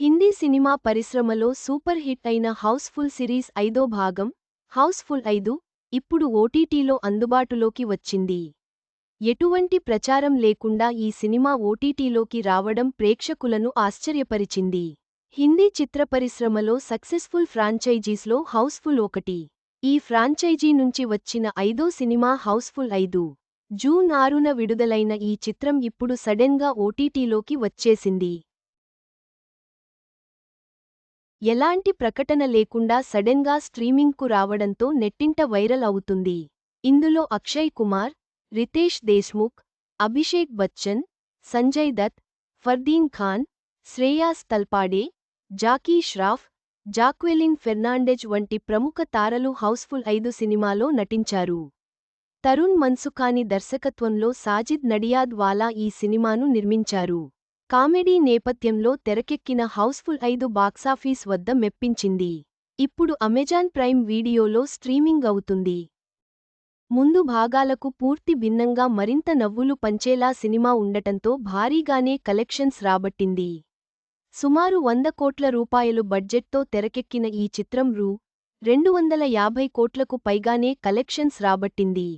Hindi cinema పరిశ్రమలో super hit అయిన Housefull series ఐదో భాగం హౌస్ఫుల్ ఐదు ఇప్పుడు ఓటీటీలో అందుబాటులోకి వచ్చింది. ఎటువంటి ప్రచారం లేకుండా ఈ సినిమా ఓటీటీలోకి రావడం ప్రేక్షకులను ఆశ్చర్యపరిచింది. హిందీ చిత్ర పరిశ్రమలో సక్సెస్ఫుల్ ఫ్రాంచైజీస్లో హౌస్ఫుల్ ఒకటి. ఈ ఫ్రాంచైజీ నుంచి వచ్చిన ఐదో సినిమా హౌస్ఫుల్ ఐదు. జూన్ ఆరున విడుదలైన ఈ చిత్రం ఇప్పుడు సడెన్గా ఓటీటీలోకి వచ్చేసింది. ఎలాంటి ప్రకటన లేకుండా సడెన్గా స్ట్రీమింగ్కు రావడంతో నెట్టింట వైరల్ అవుతుంది. ఇందులో అక్షయ్ కుమార్ రితేష్ దేశ్ముఖ్ అభిషేక్ బచ్చన్ సంజయ్ దత్ ఫర్దీన్ ఖాన్ శ్రేయాస్ తల్పాడే జాకీ ష్రాఫ్ జాక్వెలిన్ ఫెర్నాండెజ్ వంటి ప్రముఖ తారలు హౌస్ఫుల్ ఐదు సినిమాలో నటించారు. తరుణ్ మన్సుఖాని దర్శకత్వంలో సాజిద్ నడియాద్ వాలా ఈ సినిమాను నిర్మించారు. కామెడీ నేపథ్యంలో తెరకెక్కిన హౌస్ఫుల్ ఐదు బాక్సాఫీస్ వద్ద మెప్పించింది. ఇప్పుడు అమెజాన్ ప్రైమ్ వీడియోలో స్ట్రీమింగ్ అవుతుంది. ముందు భాగాలకు పూర్తి భిన్నంగా మరింత నవ్వులు పంచేలా సినిమా ఉండటంతో భారీగానే కలెక్షన్స్ రాబట్టింది. సుమారు వంద కోట్ల రూపాయలు బడ్జెట్తో తెరకెక్కిన ఈ చిత్రం రూ. రెండు వందల యాభై కోట్లకు పైగానే కలెక్షన్స్ రాబట్టింది.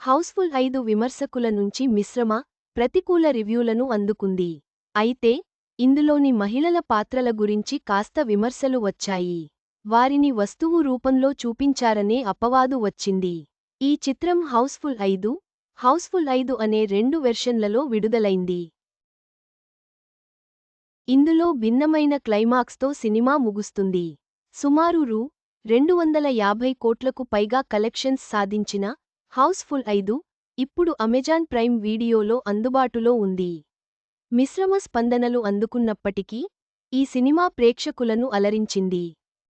హౌస్ఫుల్ ఐదు విమర్శకుల నుంచి మిశ్రమ ప్రతికూల రివ్యూలను అందుకుంది. అయితే ఇందులోని మహిళల పాత్రల గురించి కాస్త విమర్శలు వచ్చాయి. వారిని వస్తువు రూపంలో చూపించారనే అపవాదు వచ్చింది. ఈ చిత్రం హౌస్ఫుల్ ఐదు హౌస్ఫుల్ ఐదు అనే రెండు వెర్షన్లలో విడుదలైంది. ఇందులో భిన్నమైన క్లైమాక్స్తో సినిమా ముగుస్తుంది. సుమారు రూ. రెండు వందల యాభై కోట్లకు పైగా కలెక్షన్స్ సాధించిన హౌస్ఫుల్ ఐదు ఇప్పుడు అమెజాన్ ప్రైమ్ వీడియోలో అందుబాటులో ఉంది. మిశ్రమ స్పందనలు అందుకున్నప్పటికీ ఈ సినిమా ప్రేక్షకులను అలరించింది.